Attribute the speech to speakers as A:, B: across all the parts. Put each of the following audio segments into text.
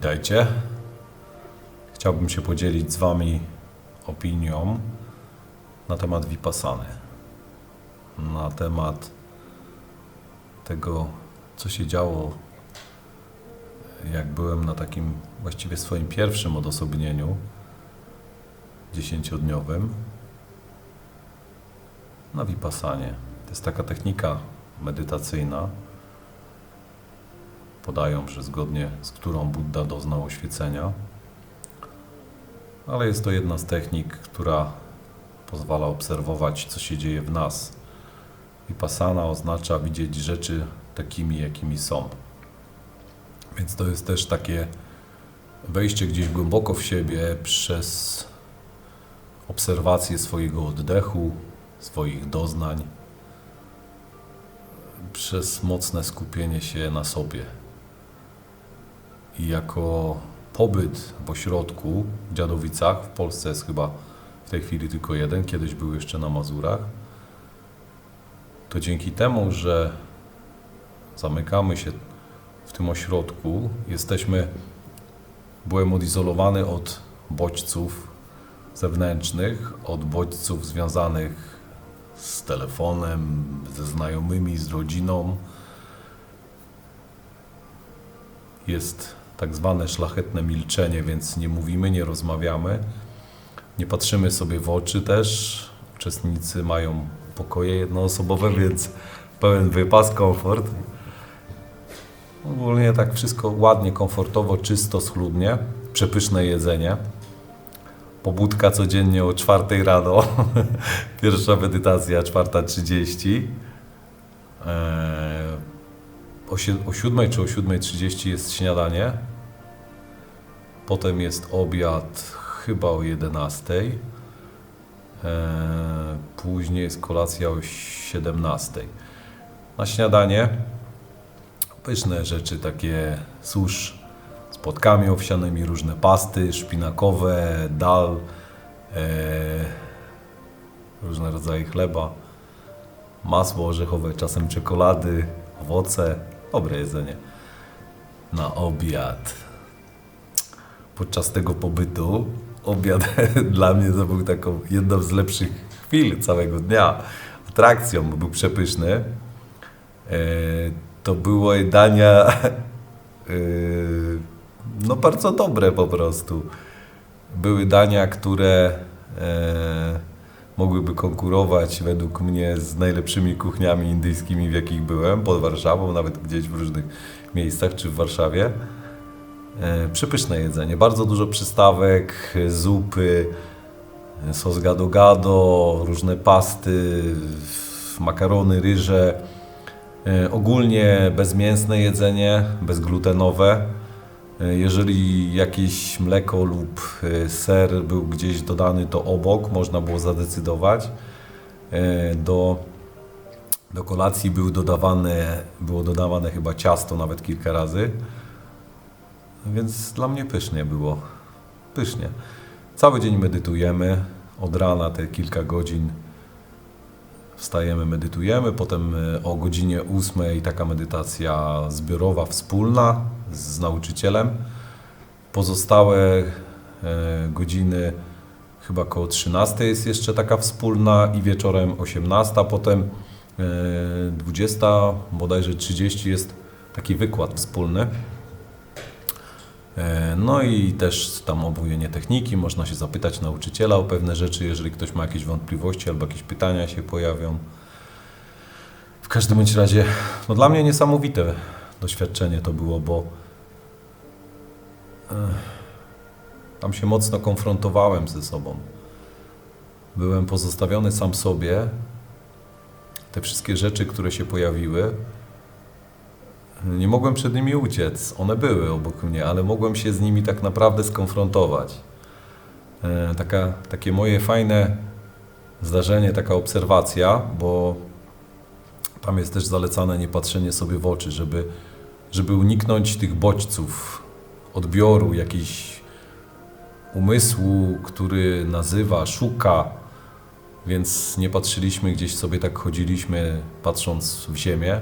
A: Witajcie. Chciałbym się podzielić z Wami opinią na temat Vipassany. Na temat tego, co się działo, jak byłem na takim właściwie swoim pierwszym odosobnieniu dziesięciodniowym na Vipassanie. To jest taka technika medytacyjna, podają, że zgodnie z którą Buddha doznał oświecenia. Ale jest to jedna z technik, która pozwala obserwować, co się dzieje w nas. Vipassana oznacza widzieć rzeczy takimi, jakimi są. Więc to jest też takie wejście gdzieś głęboko w siebie przez obserwację swojego oddechu, swoich doznań, przez mocne skupienie się na sobie. I jako pobyt w ośrodku w Dziadowicach, w Polsce jest chyba w tej chwili tylko jeden, kiedyś był jeszcze na Mazurach, to dzięki temu, że zamykamy się w tym ośrodku, jesteśmy, byłem odizolowany od bodźców zewnętrznych, od bodźców związanych z telefonem, ze znajomymi, z rodziną. Jest tak zwane szlachetne milczenie, więc nie mówimy, nie rozmawiamy, nie patrzymy sobie w oczy też. Uczestnicy mają pokoje jednoosobowe, więc pełen wypas, komfort. Ogólnie tak wszystko ładnie, komfortowo, czysto, schludnie. Przepyszne jedzenie. Pobudka codziennie o 4 rano. Pierwsza medytacja 4.30. Eee, o, sie- o 7 czy o 7.30 jest śniadanie. Potem jest obiad chyba o 11. Eee, później jest kolacja o 17. Na śniadanie pyszne rzeczy, takie susz z płotkami owsianymi, różne pasty szpinakowe, dal, e, różne rodzaje chleba, masło orzechowe, czasem czekolady, owoce, dobre jedzenie. Na obiad. Podczas tego pobytu obiad dla mnie to był taką jedną z lepszych chwil całego dnia. Atrakcją, był przepyszny. E, to były dania e, no bardzo dobre po prostu. Były dania, które e, mogłyby konkurować według mnie z najlepszymi kuchniami indyjskimi, w jakich byłem, pod Warszawą, nawet gdzieś w różnych miejscach, czy w Warszawie. E, przepyszne jedzenie, bardzo dużo przystawek, zupy, e, sos gado-gado, różne pasty, makarony, ryże. E, Ogólnie bezmięsne jedzenie, bezglutenowe. Jeżeli jakieś mleko lub ser był gdzieś dodany, to obok można było zadecydować. Do, do kolacji był dodawane, było dodawane chyba ciasto nawet kilka razy. Więc dla mnie pysznie było. Pysznie. Cały dzień medytujemy. Od rana te kilka godzin wstajemy, medytujemy. Potem e, o godzinie 8 taka medytacja zbiorowa, wspólna z nauczycielem. Pozostałe e, godziny, chyba koło 13 jest jeszcze taka wspólna i wieczorem 18. Potem e, 20, bodajże 30 jest taki wykład wspólny. E, No i też tam omówienie techniki, można się zapytać nauczyciela o pewne rzeczy, jeżeli ktoś ma jakieś wątpliwości albo jakieś pytania się pojawią. W każdym bądź razie, no dla mnie niesamowite doświadczenie to było, bo eh, tam się mocno konfrontowałem ze sobą. Byłem pozostawiony sam sobie. Te wszystkie rzeczy, które się pojawiły, nie mogłem przed nimi uciec. One były obok mnie, ale mogłem się z nimi tak naprawdę skonfrontować. E, Taka, takie moje fajne zdarzenie, taka obserwacja, bo tam jest też zalecane nie patrzenie sobie w oczy, żeby, żeby uniknąć tych bodźców, odbioru, jakiś umysłu, który nazywa, szuka, więc nie patrzyliśmy gdzieś sobie, tak chodziliśmy patrząc w ziemię,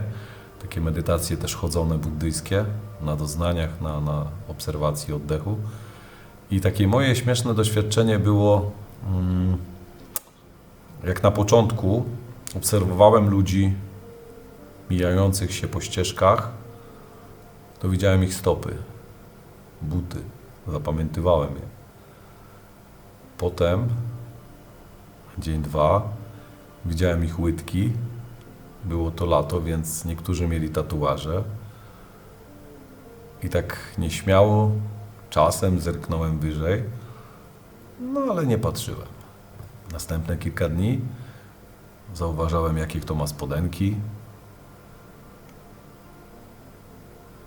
A: takie medytacje też chodzone buddyjskie, na doznaniach, na, na obserwacji oddechu. I takie moje śmieszne doświadczenie było, mm, jak na początku obserwowałem ludzi mijających się po ścieżkach, to widziałem ich stopy, buty, zapamiętywałem je. Potem, dzień dwa, widziałem ich łydki. Było to lato, więc niektórzy mieli tatuaże. I tak nieśmiało, czasem zerknąłem wyżej, no ale nie patrzyłem. Następne kilka dni zauważałem, jakie kto ma spodenki.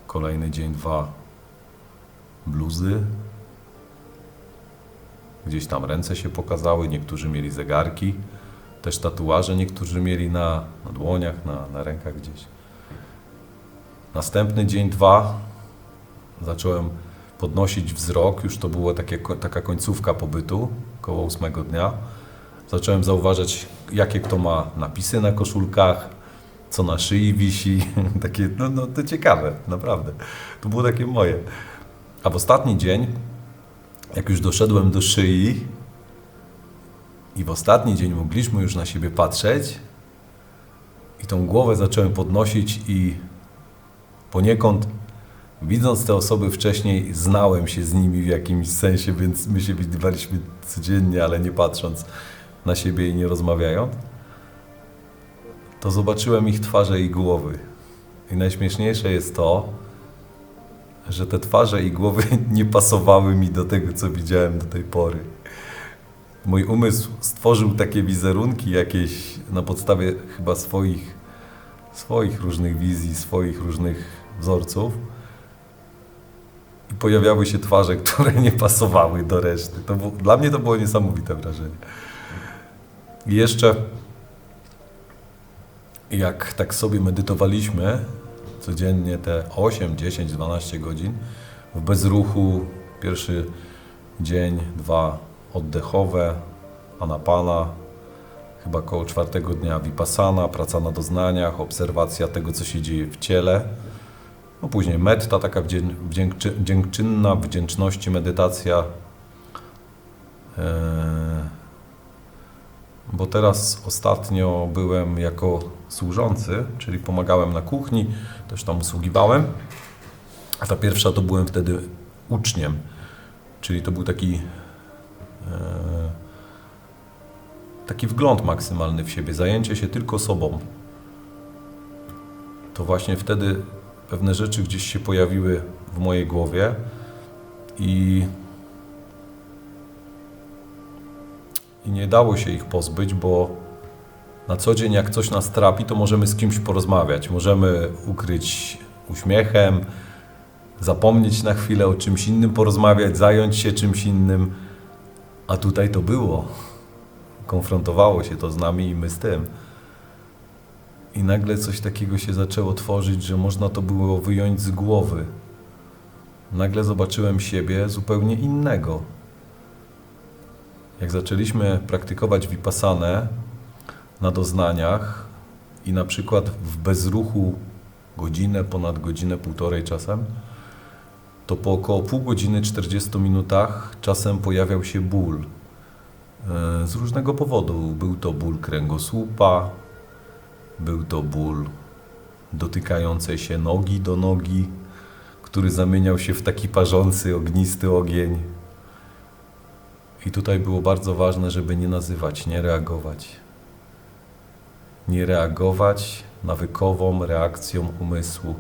A: Kolejny dzień, dwa, bluzy. Gdzieś tam ręce się pokazały, niektórzy mieli zegarki, też tatuaże niektórzy mieli na, na dłoniach, na, na rękach gdzieś. Następny dzień, dwa, zacząłem podnosić wzrok, już to była taka końcówka pobytu, koło ósmego dnia. Zacząłem zauważać, jakie kto ma napisy na koszulkach, co na szyi wisi, takie, no, no to ciekawe, naprawdę. To było takie moje. A w ostatni dzień, jak już doszedłem do szyi i w ostatni dzień mogliśmy już na siebie patrzeć i tą głowę zacząłem podnosić i poniekąd widząc te osoby wcześniej, znałem się z nimi w jakimś sensie, więc my się widywaliśmy codziennie, ale nie patrząc na siebie i nie rozmawiając, to zobaczyłem ich twarze i głowy. I najśmieszniejsze jest to, że te twarze i głowy nie pasowały mi do tego, co widziałem do tej pory. Mój umysł stworzył takie wizerunki jakieś na podstawie chyba swoich, swoich różnych wizji, swoich różnych wzorców. I pojawiały się twarze, które nie pasowały do reszty. To było, dla mnie to było niesamowite wrażenie. I jeszcze jak tak sobie medytowaliśmy codziennie te 8, 10, 12 godzin w bezruchu, pierwszy dzień, dwa oddechowe, anapana, chyba koło czwartego dnia vipassana, praca na doznaniach, obserwacja tego, co się dzieje w ciele. No później metta, taka wdzię- wdziękczy- dziękczynna, wdzięczności medytacja. Eee, bo teraz ostatnio byłem jako służący, czyli pomagałem na kuchni, też tam usługiwałem. A ta pierwsza to byłem wtedy uczniem, czyli to był taki taki wgląd maksymalny w siebie, zajęcie się tylko sobą. To właśnie wtedy pewne rzeczy gdzieś się pojawiły w mojej głowie i i nie dało się ich pozbyć, bo na co dzień jak coś nas trapi, to możemy z kimś porozmawiać. Możemy ukryć uśmiechem, zapomnieć na chwilę o czymś innym, porozmawiać, zająć się czymś innym. A tutaj to było. Konfrontowało się to z nami i my z tym. I nagle coś takiego się zaczęło tworzyć, że można to było wyjąć z głowy. Nagle zobaczyłem siebie zupełnie innego jak zaczęliśmy praktykować vipassanę na doznaniach i na przykład w bezruchu godzinę, ponad godzinę, półtorej czasem, to po około pół godziny, 40 minutach czasem pojawiał się ból. E, Z różnego powodu. Był to ból kręgosłupa, był to ból dotykającej się nogi do nogi, który zamieniał się w taki parzący, ognisty ogień. I tutaj było bardzo ważne, żeby nie nazywać, nie reagować. Nie reagować nawykową reakcją umysłu.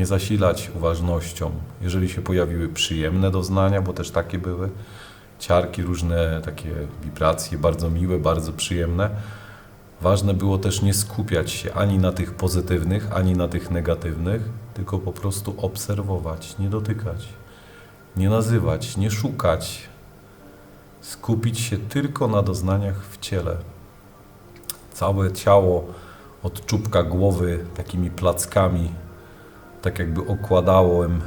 A: Nie zasilać uważnością. Jeżeli się pojawiły przyjemne doznania, bo też takie były, ciarki, różne takie wibracje, bardzo miłe, bardzo przyjemne, ważne było też nie skupiać się ani na tych pozytywnych, ani na tych negatywnych, tylko po prostu obserwować, nie dotykać, nie nazywać, nie szukać, skupić się tylko na doznaniach w ciele. Całe ciało od czubka głowy takimi plackami, tak jakby okładałem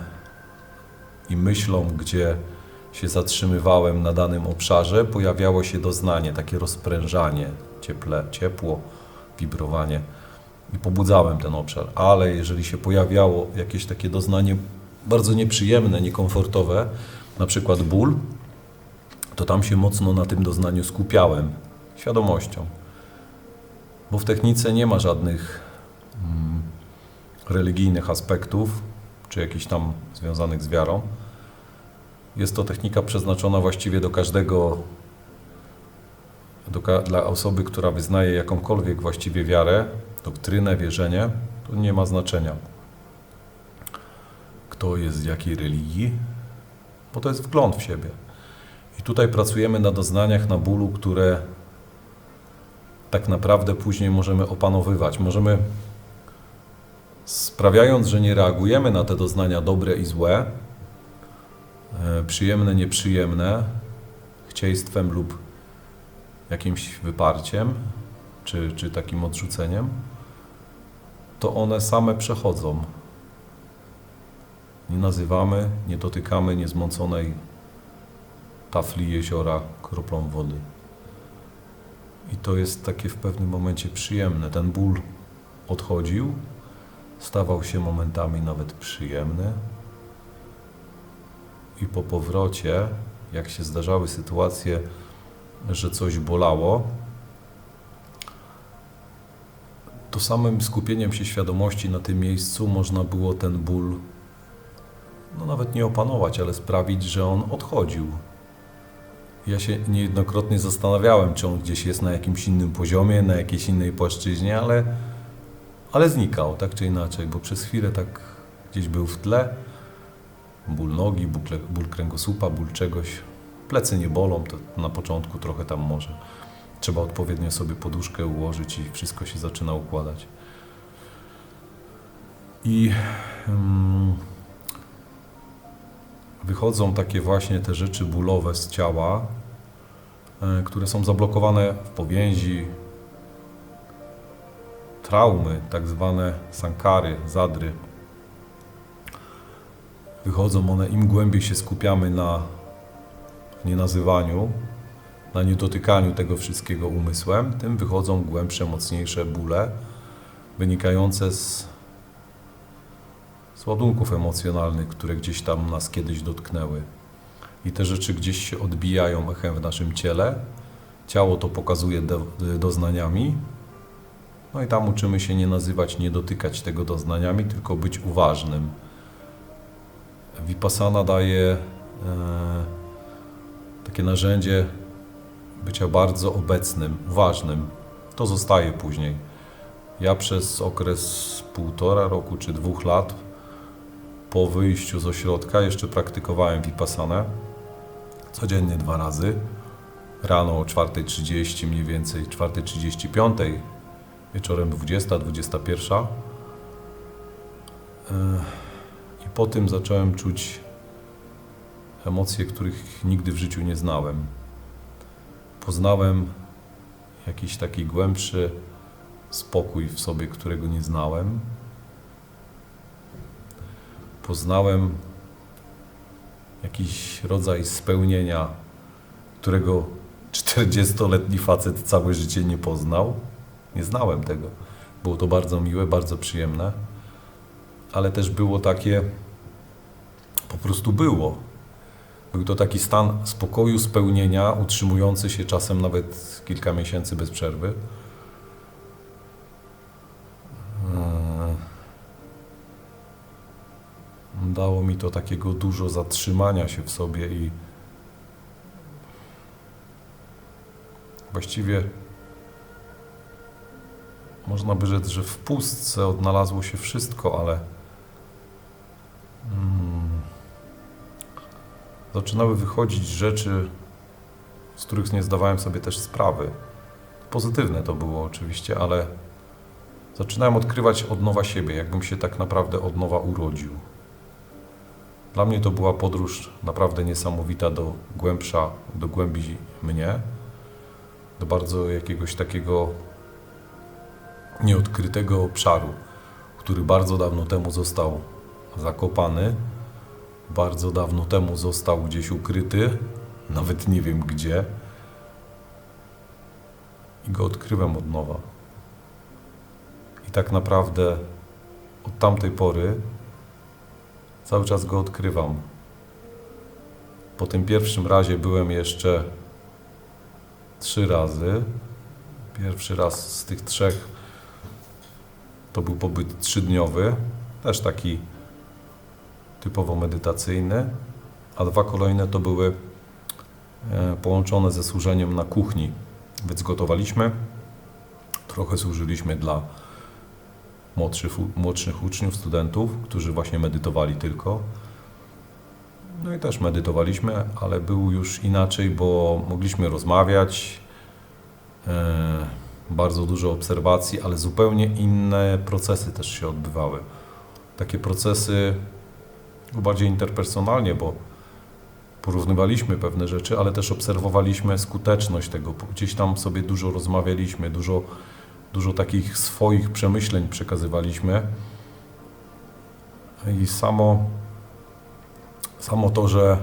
A: i myślą, gdzie się zatrzymywałem na danym obszarze, pojawiało się doznanie, takie rozprężanie, cieple, ciepło, wibrowanie. i pobudzałem ten obszar, ale jeżeli się pojawiało jakieś takie doznanie bardzo nieprzyjemne, niekomfortowe, na przykład ból, to tam się mocno na tym doznaniu skupiałem, świadomością. Bo w technice nie ma żadnych mm, religijnych aspektów, czy jakichś tam związanych z wiarą. Jest to technika przeznaczona właściwie do każdego, do, dla osoby, która wyznaje jakąkolwiek właściwie wiarę, doktrynę, wierzenie, to nie ma znaczenia, kto jest z jakiej religii, bo to jest wgląd w siebie. I tutaj pracujemy na doznaniach, na bólu, które tak naprawdę później możemy opanowywać. Możemy, sprawiając, że nie reagujemy na te doznania dobre i złe, e, przyjemne, nieprzyjemne, chcieństwem lub jakimś wyparciem, czy, czy takim odrzuceniem, to one same przechodzą. Nie nazywamy, nie dotykamy niezmąconej tafli jeziora kroplą wody. I to jest takie w pewnym momencie przyjemne. Ten ból odchodził, stawał się momentami nawet przyjemny. I po powrocie, jak się zdarzały sytuacje, że coś bolało, to samym skupieniem się świadomości na tym miejscu można było ten ból, no nawet nie opanować, ale sprawić, że on odchodził. Ja się niejednokrotnie zastanawiałem, czy on gdzieś jest na jakimś innym poziomie, na jakiejś innej płaszczyźnie, ale, ale znikał, tak czy inaczej, bo przez chwilę tak gdzieś był w tle. Ból nogi, ból, ból kręgosłupa, ból czegoś. Plecy nie bolą, to na początku trochę tam może. Trzeba odpowiednio sobie poduszkę ułożyć i wszystko się zaczyna układać. I mm, wychodzą takie właśnie te rzeczy bólowe z ciała, e, które są zablokowane w powięzi, traumy, tak zwane sankary, zadry. Wychodzą one, im głębiej się skupiamy na nienazywaniu, na niedotykaniu tego wszystkiego umysłem, tym wychodzą głębsze, mocniejsze bóle wynikające z, z ładunków emocjonalnych, które gdzieś tam nas kiedyś dotknęły. I te rzeczy gdzieś się odbijają echem w naszym ciele. Ciało to pokazuje do, doznaniami. No i tam uczymy się nie nazywać, nie dotykać tego doznaniami, tylko być uważnym. Vipassana daje e, takie narzędzie bycia bardzo obecnym, uważnym. To zostaje później. Ja przez okres półtora roku czy dwóch lat po wyjściu z ośrodka jeszcze praktykowałem Vipassanę codziennie dwa razy. Rano o 4.30 mniej więcej, 4.35, wieczorem 20, 21. Ech, I po tym zacząłem czuć emocje, których nigdy w życiu nie znałem. Poznałem jakiś taki głębszy spokój w sobie, którego nie znałem. Poznałem jakiś rodzaj spełnienia, którego 40-letni facet całe życie nie poznał. Nie znałem tego. Było to bardzo miłe, bardzo przyjemne, ale też było takie, po prostu było. Był to taki stan spokoju, spełnienia, utrzymujący się czasem nawet kilka miesięcy bez przerwy. Eee, Dało mi to takiego dużo zatrzymania się w sobie i właściwie można by rzec, że w pustce odnalazło się wszystko, ale mm, zaczynały wychodzić rzeczy, z których nie zdawałem sobie też sprawy. Pozytywne to było oczywiście, ale zaczynałem odkrywać od nowa siebie, jakbym się tak naprawdę od nowa urodził. Dla mnie to była podróż naprawdę niesamowita do głębsza, do głębi mnie, do bardzo jakiegoś takiego nieodkrytego obszaru, który bardzo dawno temu został zakopany, bardzo dawno temu został gdzieś ukryty, nawet nie wiem gdzie, i go odkrywam od nowa. I tak naprawdę od tamtej pory cały czas go odkrywam. Po tym pierwszym razie byłem jeszcze trzy razy. Pierwszy raz z tych trzech to był pobyt trzydniowy, też taki typowo medytacyjny, a dwa kolejne to były e, połączone ze służeniem na kuchni. Więc gotowaliśmy, trochę służyliśmy dla młodszych, młodszych uczniów, studentów, którzy właśnie medytowali tylko. No i też medytowaliśmy, ale był już inaczej, bo mogliśmy rozmawiać, e, bardzo dużo obserwacji, ale zupełnie inne procesy też się odbywały. Takie procesy bardziej interpersonalnie, bo porównywaliśmy pewne rzeczy, ale też obserwowaliśmy skuteczność tego. Gdzieś tam sobie dużo rozmawialiśmy, dużo, dużo takich swoich przemyśleń przekazywaliśmy. I samo, samo to, że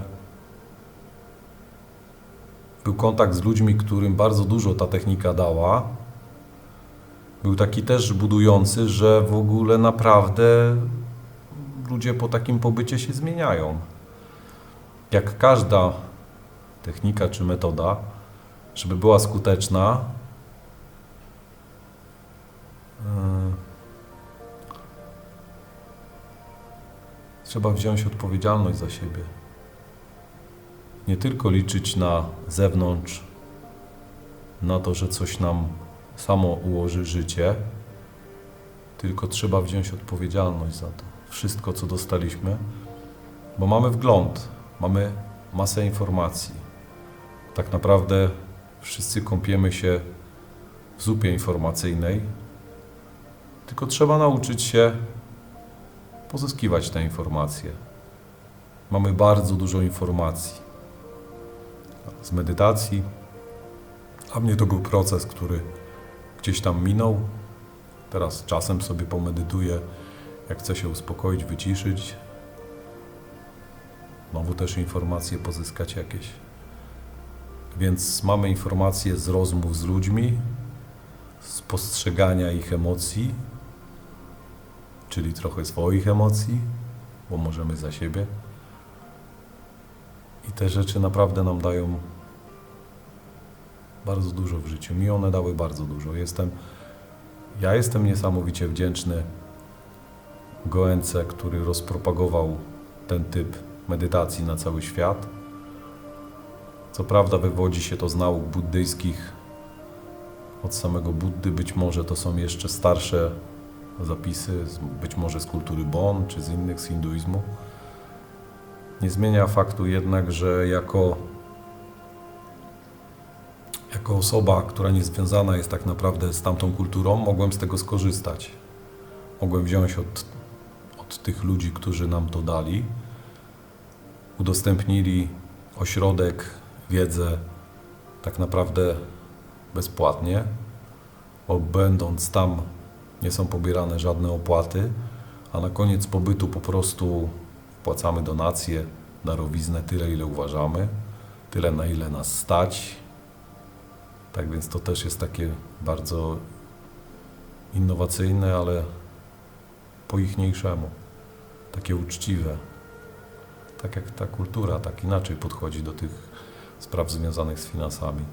A: był kontakt z ludźmi, którym bardzo dużo ta technika dała, był taki też budujący, że w ogóle naprawdę ludzie po takim pobycie się zmieniają. Jak każda technika czy metoda, żeby była skuteczna, yy, trzeba wziąć odpowiedzialność za siebie. Nie tylko liczyć na zewnątrz, na to, że coś nam samo ułoży życie, tylko trzeba wziąć odpowiedzialność za to. Wszystko, co dostaliśmy, bo mamy wgląd, mamy masę informacji. Tak naprawdę wszyscy kąpiemy się w zupie informacyjnej, tylko trzeba nauczyć się pozyskiwać te informacje. Mamy bardzo dużo informacji z medytacji, a mnie to był proces, który gdzieś tam minął. Teraz czasem sobie pomedytuję, jak chcę się uspokoić, wyciszyć. Znowu też informacje pozyskać jakieś. Więc mamy informacje z rozmów z ludźmi, z postrzegania ich emocji, czyli trochę swoich emocji, bo możemy za siebie. I te rzeczy naprawdę nam dają bardzo dużo w życiu. Mi one dały bardzo dużo. Jestem, ja jestem niesamowicie wdzięczny Goence, który rozpropagował ten typ medytacji na cały świat. Co prawda wywodzi się to z nauk buddyjskich od samego Buddy. Być może to są jeszcze starsze zapisy, być może z kultury Bon czy z innych, z hinduizmu. Nie zmienia faktu jednak, że jako jako osoba, która nie związana jest tak naprawdę z tamtą kulturą, mogłem z tego skorzystać. Mogłem wziąć od, od tych ludzi, którzy nam to dali, udostępnili ośrodek, wiedzę tak naprawdę bezpłatnie, bo będąc tam nie są pobierane żadne opłaty, a na koniec pobytu po prostu wpłacamy donacje, darowiznę tyle, ile uważamy, tyle, na ile nas stać, tak więc to też jest takie bardzo innowacyjne, ale po ichniejszemu, takie uczciwe. Tak jak ta kultura, tak inaczej podchodzi do tych spraw związanych z finansami.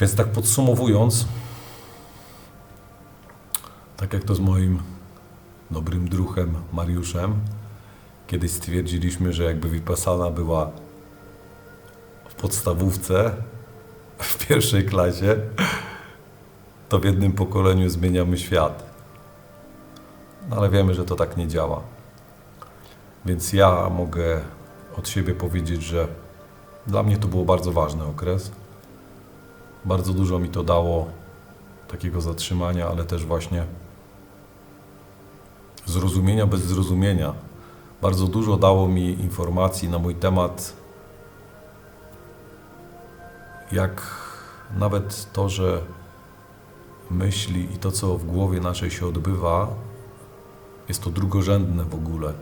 A: Więc tak podsumowując, tak jak to z moim dobrym druhem Mariuszem, kiedyś stwierdziliśmy, że jakby Vipassana była w podstawówce, w pierwszej klasie, to w jednym pokoleniu zmieniamy świat. No ale wiemy, że to tak nie działa. Więc ja mogę od siebie powiedzieć, że dla mnie to było bardzo ważny okres. Bardzo dużo mi to dało takiego zatrzymania, ale też właśnie zrozumienia bez zrozumienia. Bardzo dużo dało mi informacji na mój temat, jak nawet to, że myśli i to, co w głowie naszej się odbywa, jest to drugorzędne w ogóle.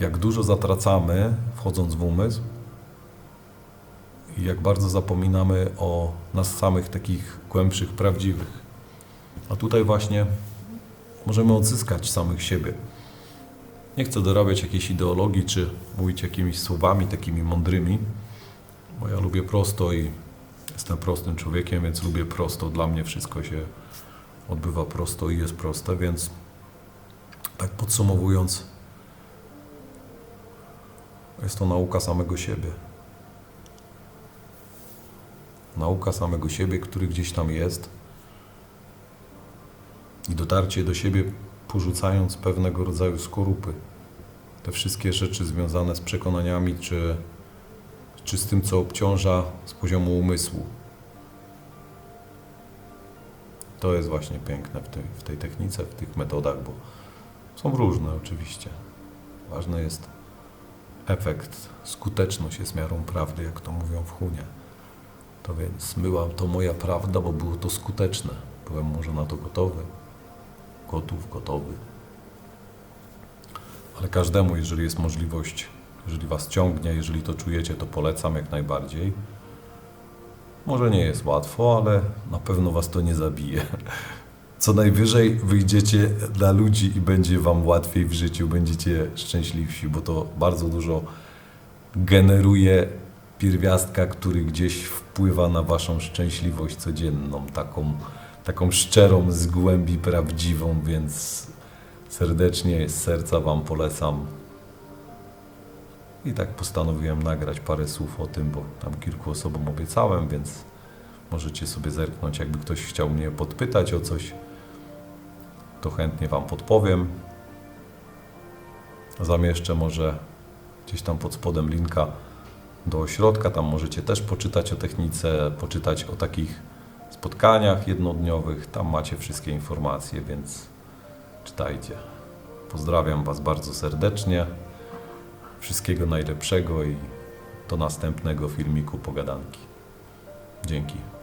A: Jak dużo zatracamy, wchodząc w umysł, i jak bardzo zapominamy o nas samych, takich głębszych, prawdziwych. A tutaj właśnie możemy odzyskać samych siebie. Nie chcę dorabiać jakiejś ideologii, czy mówić jakimiś słowami takimi mądrymi, bo ja lubię prosto i jestem prostym człowiekiem, więc lubię prosto. Dla mnie wszystko się odbywa prosto i jest proste, więc tak podsumowując, jest to nauka samego siebie. Nauka samego siebie, który gdzieś tam jest i dotarcie do siebie, porzucając pewnego rodzaju skorupy. Te wszystkie rzeczy związane z przekonaniami, czy, czy z tym, co obciąża z poziomu umysłu. To jest właśnie piękne w tej, w tej technice, w tych metodach, bo są różne oczywiście. Ważny jest efekt, skuteczność jest miarą prawdy, jak to mówią w Hunie. To więc była to moja prawda, bo było to skuteczne. Byłem może na to gotowy, gotów, gotowy. Ale każdemu, jeżeli jest możliwość, jeżeli Was ciągnie, jeżeli to czujecie, to polecam jak najbardziej. Może nie jest łatwo, ale na pewno Was to nie zabije. Co najwyżej wyjdziecie dla ludzi i będzie Wam łatwiej w życiu, będziecie szczęśliwsi, bo to bardzo dużo generuje pierwiastka, który gdzieś wpływa na Waszą szczęśliwość codzienną, taką, taką szczerą z głębi prawdziwą, więc serdecznie z serca Wam polecam. I tak postanowiłem nagrać parę słów o tym, bo tam kilku osobom obiecałem, więc możecie sobie zerknąć, jakby ktoś chciał mnie podpytać o coś, to chętnie Wam podpowiem. Zamieszczę może gdzieś tam pod spodem linka do ośrodka, tam możecie też poczytać o technice, poczytać o takich spotkaniach jednodniowych, tam macie wszystkie informacje, więc czytajcie. Pozdrawiam Was bardzo serdecznie. Wszystkiego najlepszego i do następnego filmiku pogadanki. Dzięki.